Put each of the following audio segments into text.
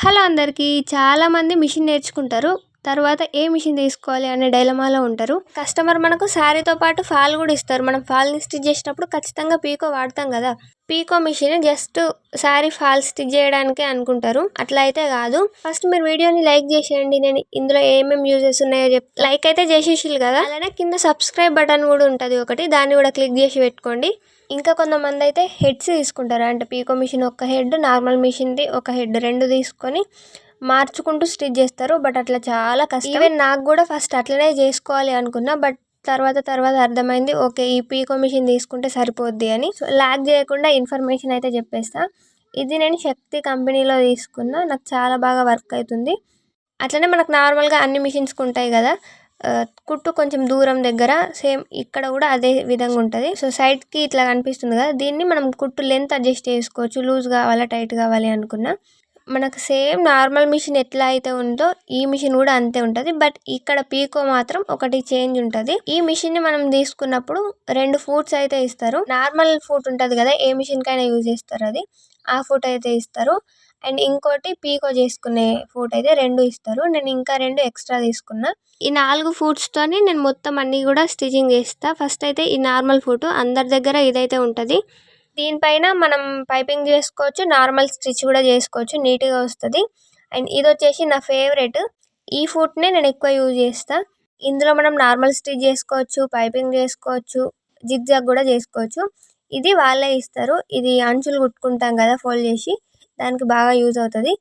Hello అందరికీ చాలామంది machine నేర్చుకుంటారు. తర్వాత ఏ మిషన్ తీసుకోవాలి అనే డైలమాలో ఉంటారు. కస్టమర్ మనకు శారీతో పాటు ఫాల్ కూడా ఇస్తారు. మనం ఫాల్ని స్టిచ్ చేసినప్పుడు ఖచ్చితంగా పీకో వాడతాం కదా. Picot machine just sari fall stitch చేయడానికే అనుకుంటారు. అట్లా అయితే కాదు. ఫస్ట్ మీరు వీడియోని లైక్ చేసేయండి. నేను ఇందులో ఏమేమి యూజెస్ ఉన్నాయో చెప్ లైక్ అయితే చేసేసిల్లు కదా. అలానే కింద సబ్స్క్రైబ్ బటన్ కూడా ఉంటుంది ఒకటి. దాన్ని కూడా క్లిక్ చేసి పెట్టుకోండి. ఇంకా కొంతమంది అయితే హెడ్స్ తీసుకుంటారు. అంటే పీకో మిషన్ ఒక హెడ్ నార్మల్ మిషన్ది ఒక హెడ్ రెండు తీసుకొని మార్చుకుంటూ స్టిచ్ చేస్తారు. బట్ అట్లా చాలా కష్టం. ఈవెన్ నాకు కూడా ఫస్ట్ అట్లనే చేసుకోవాలి అనుకున్నా బట్ తర్వాత తర్వాత అర్థమైంది ఓకే ఈ పీకో మిషన్ తీసుకుంటే సరిపోద్ది అని. సో ల్యాక్ చేయకుండా ఇన్ఫర్మేషన్ అయితే చెప్పేస్తా. ఇది నేను శక్తి కంపెనీలో తీసుకున్నా. నాకు చాలా బాగా వర్క్ అవుతుంది. అట్లనే మనకు నార్మల్గా అన్ని మిషన్స్కి ఉంటాయి కదా. కుట్టు కొంచెం దూరం దగ్గర సేమ్ ఇక్కడ కూడా అదే విధంగా ఉంటుంది. సో సైడ్కి ఇట్లా కనిపిస్తుంది కదా దీన్ని మనం కుట్టు లెంత్ అడ్జస్ట్ చేసుకోవచ్చు లూజ్ కావాలా టైట్ కావాలి అనుకున్నా. మనకు సేమ్ నార్మల్ మిషన్ ఎట్లా అయితే ఉందో ఈ మిషన్ కూడా అంతే ఉంటుంది. బట్ ఇక్కడ పీకో మాత్రం ఒకటి చేంజ్ ఉంటుంది. ఈ మిషన్ని మనం తీసుకున్నప్పుడు రెండు ఫూట్స్ అయితే ఇస్తారు. నార్మల్ ఫూట్ ఉంటుంది కదా ఏ మిషన్ కైనా యూజ్ చేస్తారు అది. ఆ ఫూట్ అయితే ఇస్తారు. అండ్ ఇంకోటి పీకో చేసుకునే ఫూట్ అయితే రెండు ఇస్తారు. నేను ఇంకా రెండు ఎక్స్ట్రా తీసుకున్నా. ఈ నాలుగు ఫూట్స్తోని నేను మొత్తం అన్ని కూడా స్టిచింగ్ చేస్తా. ఫస్ట్ అయితే ఈ నార్మల్ ఫూట్ అందరి దగ్గర ఇదైతే ఉంటుంది. దీనిపైన మనం పైపింగ్ చేసుకోవచ్చు నార్మల్ స్టిచ్ కూడా చేసుకోవచ్చు నీట్గా వస్తుంది. అండ్ ఇది వచ్చేసి నా ఫేవరెట్ ఈ ఫుట్నే నేను ఎక్కువ యూజ్ చేస్తా. ఇందులో మనం నార్మల్ స్టిచ్ చేసుకోవచ్చు పైపింగ్ చేసుకోవచ్చు జిగ్జాగ్ కూడా చేసుకోవచ్చు. ఇది వాళ్ళే ఇస్తారు. ఇది అంచులు కుట్టుకుంటాం కదా ఫోల్డ్ చేసి. దానికి బాగా యూజ్ అవుతుంది.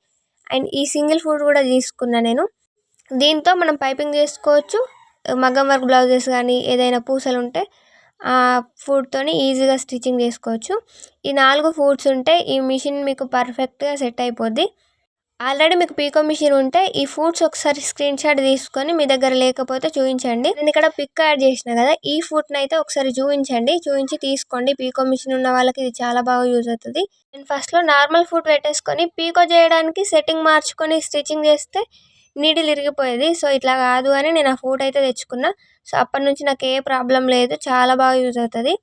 అండ్ ఈ సింగిల్ ఫుడ్ కూడా తీసుకున్నా నేను. దీంతో మనం పైపింగ్ చేసుకోవచ్చు. మగ్గం వర్క్ బ్లౌజెస్ కానీ ఏదైనా పూసలు ఉంటే ఆ ఫుడ్తోని ఈజీగా స్టిచ్చింగ్ చేసుకోవచ్చు. ఈ నాలుగు ఫుడ్స్ ఉంటే ఈ మిషన్ మీకు పర్ఫెక్ట్గా సెట్ అయిపోద్ది. ఆల్రెడీ మీకు పీకో మిషన్ ఉంటే ఈ ఫుడ్స్ ఒకసారి స్క్రీన్ షాట్ తీసుకొని మీ దగ్గర లేకపోతే చూపించండి నేను ఇక్కడ పిక్ యాడ్ చేసిన కదా ఈ ఫుడ్ని అయితే ఒకసారి చూపించండి చూపించి తీసుకోండి. పీకో మిషన్ ఉన్న వాళ్ళకి ఇది చాలా బాగా యూజ్ అవుతుంది. నేను ఫస్ట్లో నార్మల్ ఫుడ్ పెట్టేసుకొని పీకో చేయడానికి సెట్టింగ్ మార్చుకొని స్టిచ్చింగ్ చేస్తే నీడిల్ ఇరిగిపోయేది. సో ఇట్లా కాదు అని నేను ఆ ఫుడ్ అయితే తెచ్చుకున్నా. సో అప్పటి నుంచి నాకు ఏ ప్రాబ్లం లేదు. చాలా బాగా యూజ్ అవుతుంది.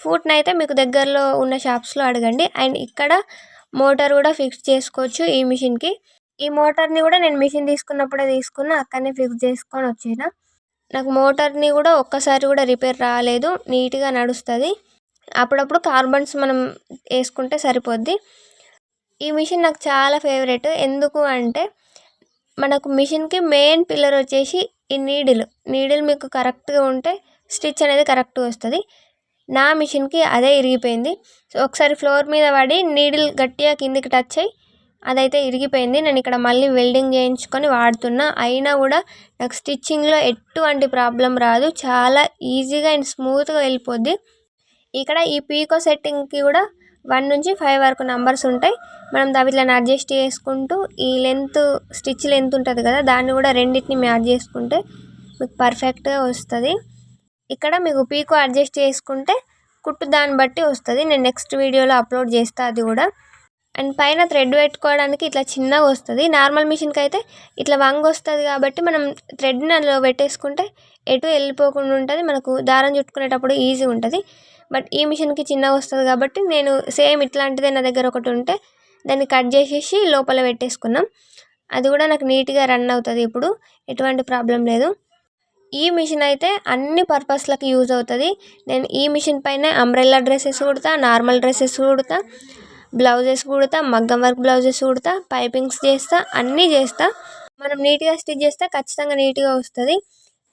ఫుడ్ని అయితే మీకు దగ్గరలో ఉన్న షాప్స్లో అడగండి. అండ్ ఇక్కడ మోటార్ కూడా ఫిక్స్ చేసుకోవచ్చు ఈ మిషన్కి. ఈ మోటార్ని కూడా నేను మిషన్ తీసుకున్నప్పుడే తీసుకున్నా అక్కడనే ఫిక్స్ చేసుకొని వచ్చేసిన. నాకు మోటార్ని కూడా ఒక్కసారి కూడా రిపేర్ రాలేదు నీట్గా నడుస్తుంది. అప్పుడప్పుడు కార్బన్స్ మనం వేసుకుంటే సరిపోద్ది. ఈ మిషన్ నాకు చాలా ఫేవరెట్. ఎందుకు అంటే మనకు మిషన్కి మెయిన్ పిల్లర్ వచ్చేసి ఈ నీడిల్. నీడిల్ మీకు కరెక్ట్గా ఉంటే స్టిచ్ అనేది కరెక్ట్గా వస్తుంది. నా మిషన్కి అదే ఇరిగిపోయింది. సో ఒకసారి ఫ్లోర్ మీద పడి నీడిల్ గట్టిగా కిందికి టచ్ అయ్యి అదైతే ఇరిగిపోయింది. నేను ఇక్కడ మళ్ళీ వెల్డింగ్ చేయించుకొని వాడుతున్నా. అయినా కూడా నాకు స్టిచ్చింగ్లో ఎటువంటి ప్రాబ్లం రాదు. చాలా ఈజీగా అండ్ స్మూత్గా వెళ్ళిపోద్ది. ఇక్కడ ఈ పీకో సెట్టింగ్కి కూడా వన్ నుంచి ఫైవ్ వరకు నంబర్స్ ఉంటాయి. మనం ఇట్లా అడ్జస్ట్ చేసుకుంటూ ఈ లెంత్ స్టిచ్ లెంత్ ఉంటుంది కదా దాన్ని కూడా రెండింటిని మ్యాచ్ చేసుకుంటే మీకు పర్ఫెక్ట్గా వస్తుంది. ఇక్కడ మీకు పీకో అడ్జస్ట్ చేసుకుంటే కుట్టు దాన్ని బట్టి వస్తుంది. నేను నెక్స్ట్ వీడియోలో అప్లోడ్ చేస్తా అది కూడా. అండ్ పైన థ్రెడ్ పెట్టుకోవడానికి ఇట్లా చిన్నగా వస్తుంది. నార్మల్ మిషన్కి అయితే ఇట్లా వంగ వస్తుంది కాబట్టి మనం థ్రెడ్ని అందులో పెట్టేసుకుంటే ఎటు వెళ్ళిపోకుండా ఉంటుంది. మనకు దారం చుట్టుకునేటప్పుడు ఈజీ ఉంటుంది. బట్ ఈ మిషన్కి చిన్నగా వస్తుంది కాబట్టి నేను సేమ్ ఇట్లాంటిదే నా దగ్గర ఒకటి ఉంటే దాన్ని కట్ చేసేసి లోపల పెట్టేసుకున్నాం. అది కూడా నాకు నీట్గా రన్ అవుతుంది ఇప్పుడు. ఎటువంటి ప్రాబ్లం లేదు. ఈ మిషన్ అయితే అన్ని పర్పస్లకి యూజ్ అవుతుంది. నేను ఈ మిషన్ పైన అంబ్రెల్లా డ్రెస్సెస్ కుడతా నార్మల్ డ్రెస్సెస్ కుడతా బ్లౌజెస్ కుడతా మగ్గం వర్క్ బ్లౌజెస్ కుడతా పైపింగ్స్ చేస్తా అన్నీ చేస్తా. మనం నీట్గా స్టిచ్ చేస్తే ఖచ్చితంగా నీట్గా వస్తుంది.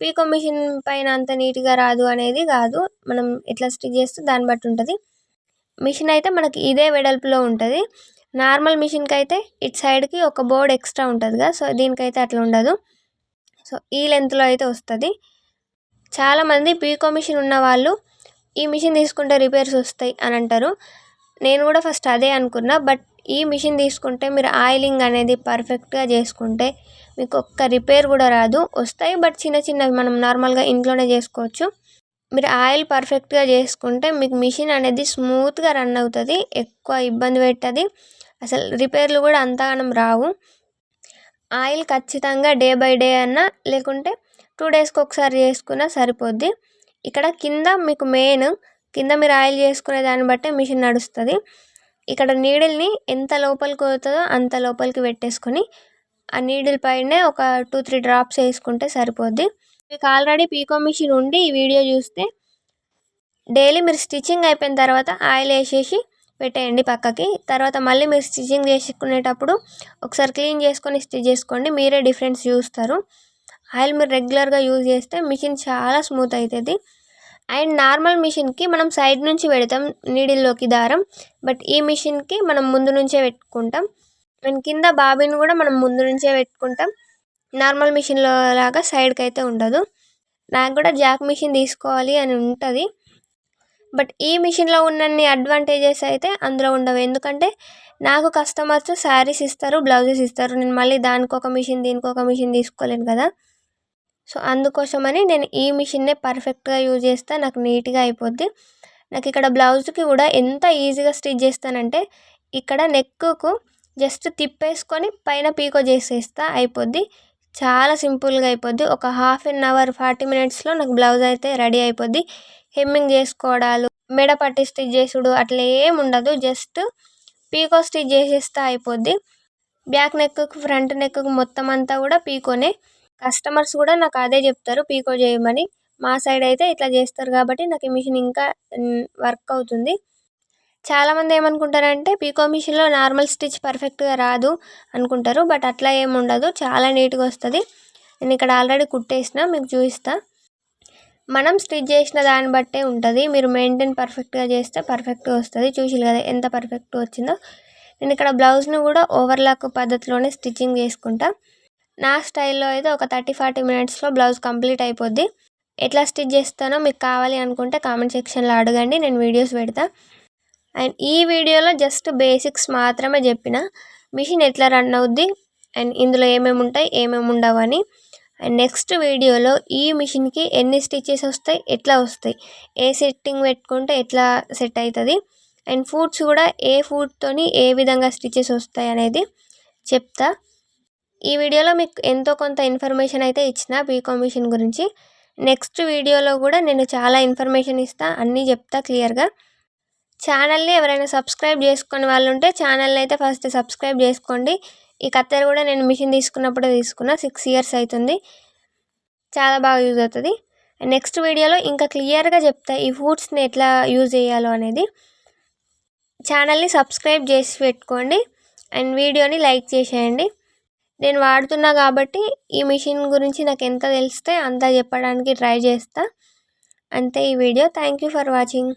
పీకో మిషన్ పైన అంత నీట్గా రాదు అనేది కాదు. మనం ఎట్లా స్టిచ్ చేస్తే దాన్ని బట్టి ఉంటుంది. మిషన్ అయితే మనకి ఇదే వెడల్పులో ఉంటుంది. నార్మల్ మిషన్కి అయితే ఇటు సైడ్కి ఒక బోర్డ్ ఎక్స్ట్రా ఉంటుంది కదా సో దీనికైతే అట్లా ఉండదు. సో ఈ లెంత్లో అయితే వస్తుంది. చాలామంది పీకో మిషన్ ఉన్న వాళ్ళు ఈ మిషన్ తీసుకుంటే రిపేర్స్ వస్తాయి అని అంటారు. నేను కూడా ఫస్ట్ అదే అనుకున్నా బట్ ఈ మిషన్ తీసుకుంటే మీరు ఆయిలింగ్ అనేది పర్ఫెక్ట్గా చేసుకుంటే మీకు ఒక్క రిపేర్ కూడా రాదు. వస్తాయి బట్ చిన్న చిన్నవి మనం నార్మల్గా ఇంట్లోనే చేసుకోవచ్చు. మీరు ఆయిల్ పర్ఫెక్ట్గా చేసుకుంటే మీకు మిషన్ అనేది స్మూత్గా రన్ అవుతుంది ఎక్కువ ఇబ్బంది పెట్టది. అసలు రిపేర్లు కూడా అంతగానం రావు. ఆయిల్ ఖచ్చితంగా డే బై డే అన్నా లేకుంటే టూ డేస్కి ఒకసారి చేసుకున్నా సరిపోద్ది. ఇక్కడ కింద మీకు మెయిన్ కింద మీరు ఆయిల్ చేసుకునే దాన్ని బట్టే మిషన్ నడుస్తుంది. ఇక్కడ నీడిల్ని ఎంత లోపలికి పోతుందో అంత లోపలికి పెట్టేసుకొని ఆ నీడిల్ పైనే ఒక టూ త్రీ డ్రాప్స్ వేసుకుంటే సరిపోద్ది. మీకు ఆల్రెడీ పీకో మిషన్ ఉండి ఈ వీడియో చూస్తే డైలీ మీరు స్టిచ్చింగ్ అయిపోయిన తర్వాత ఆయిల్ వేసేసి పెట్టేయండి పక్కకి. తర్వాత మళ్ళీ మీరు స్టిచ్చింగ్ చేసుకునేటప్పుడు ఒకసారి క్లీన్ చేసుకొని స్టిచ్ చేసుకోండి. మీరే డిఫరెన్స్ చూస్తారు. ఆయిల్ మీరు రెగ్యులర్గా యూజ్ చేస్తే మిషన్ చాలా స్మూత్ అవుతుంది అండ్ నార్మల్ మిషన్కి మనం సైడ్ నుంచి పెడతాం నీడిల్లోకి దారం. బట్ ఈ మిషన్కి మనం ముందు నుంచే పెట్టుకుంటాం. అండ్ కింద బాబిన్ కూడా మనం ముందు నుంచే పెట్టుకుంటాం. నార్మల్ మిషన్లో లాగా సైడ్కి అయితే ఉండదు. నాకు కూడా జాక్ మిషన్ తీసుకోవాలి అని ఉంటుంది. బట్ ఈ మిషన్లో ఉన్నన్ని అడ్వాంటేజెస్ అయితే అందులో ఉండవు. ఎందుకంటే నాకు కస్టమర్స్ శారీస్ ఇస్తారు బ్లౌజెస్ ఇస్తారు. నేను మళ్ళీ దానికి ఒక మిషన్ దీనికి ఒక మిషన్ తీసుకోలేను కదా. సో అందుకోసమని నేను ఈ మిషన్నే పర్ఫెక్ట్గా యూజ్ చేస్తే. నాకు నీట్గా అయిపోద్ది. నాకు ఇక్కడ బ్లౌజ్కి కూడా ఎంత ఈజీగా స్టిచ్ చేస్తానంటే ఇక్కడ నెక్కు జస్ట్ తిప్పేసుకొని పైన పీకో చేసేస్తా అయిపోద్ది. చాలా సింపుల్గా అయిపోద్ది. ఒక హాఫ్ అన్ అవర్ ఫార్టీ మినిట్స్లో నాకు బ్లౌజ్ అయితే రెడీ అయిపోద్ది. హెమ్మింగ్ చేసుకోవడాలు మెడ పట్టి స్టిచ్ చేసుడు అట్లా ఏం ఉండదు. జస్ట్ పీకో స్టిచ్ చేసేస్తే అయిపోద్ది. బ్యాక్ నెక్కు ఫ్రంట్ నెక్కు మొత్తం అంతా కూడా పీకోనే. కస్టమర్స్ కూడా నాకు అదే చెప్తారు పీకో చేయమని. మా సైడ్ అయితే ఇట్లా చేస్తారు కాబట్టి నాకు ఈ మిషన్ ఇంకా వర్క్ అవుతుంది. చాలామంది ఏమనుకుంటారంటే పీకో మిషన్లో నార్మల్ స్టిచ్ పర్ఫెక్ట్గా రాదు అనుకుంటారు బట్ అట్లా ఏమి ఉండదు. చాలా నీట్గా వస్తుంది. నేను ఇక్కడ ఆల్రెడీ కుట్టేసిన మీకు చూపిస్తా. మనం స్టిచ్ చేసిన దాన్ని బట్టే ఉంటుంది. మీరు మెయింటైన్ పర్ఫెక్ట్గా చేస్తే పర్ఫెక్ట్గా వస్తుంది. చూసిరు కదా ఎంత పర్ఫెక్ట్ వచ్చిందో. నేను ఇక్కడ బ్లౌజ్ను కూడా ఓవర్లాక్ పద్ధతిలోనే స్టిచ్చింగ్ చేసుకుంటా. నా స్టైల్లో అయితే ఒక థర్టీ ఫార్టీ మినిట్స్లో బ్లౌజ్ కంప్లీట్ అయిపోద్ది. ఎట్లా స్టిచ్ చేస్తానో మీకు కావాలి అనుకుంటే కామెంట్ సెక్షన్లో అడగండి. నేను వీడియోస్ పెడతా. అండ్ ఈ వీడియోలో జస్ట్ బేసిక్స్ మాత్రమే చెప్పిన. మిషన్ ఎట్లా రన్ అవుద్ది? అండ్ ఇందులో ఏమేమి ఉంటాయి? ఏమేమి ఉండవు అని నెక్స్ట్ వీడియోలో ఈ మిషన్కి ఎన్ని స్టిచెస్ వస్తాయి ఎట్లా వస్తాయి ఏ సెట్టింగ్ పెట్టుకుంటే ఎట్లా సెట్ అవుతుంది అండ్ ఫుడ్స్ కూడా ఏ ఫుడ్తోని ఏ విధంగా స్టిచెస్ వస్తాయి అనేది చెప్తా. ఈ వీడియోలో మీకు ఎంతో కొంత ఇన్ఫర్మేషన్ అయితే ఇచ్చిన బీకామ్ మిషన్ గురించి. నెక్స్ట్ వీడియోలో కూడా నేను చాలా ఇన్ఫర్మేషన్ ఇస్తా అన్నీ చెప్తా క్లియర్గా. ఛానల్ని ఎవరైనా సబ్స్క్రైబ్ చేసుకునే వాళ్ళు ఉంటే ఛానల్ని అయితే ఫస్ట్ సబ్స్క్రైబ్ చేసుకోండి. ఈ కత్తెర కూడా నేను మిషన్ తీసుకున్నప్పుడే తీసుకున్నా. సిక్స్ ఇయర్స్ అవుతుంది చాలా బాగా యూజ్ అవుతుంది. నెక్స్ట్ వీడియోలో ఇంకా క్లియర్గా చెప్తా ఈ ఫుడ్స్ని ఎట్లా యూజ్ చేయాలో అనేది. ఛానల్ని సబ్స్క్రైబ్ చేసి పెట్టుకోండి. అండ్ వీడియోని లైక్ చేసేయండి. నేను వాడుతున్నా కాబట్టి ఈ మిషన్ గురించి నాకు ఎంత తెలిస్తే అంత చెప్పడానికి ట్రై చేస్తా. అంతే ఈ video. Thank you for watching.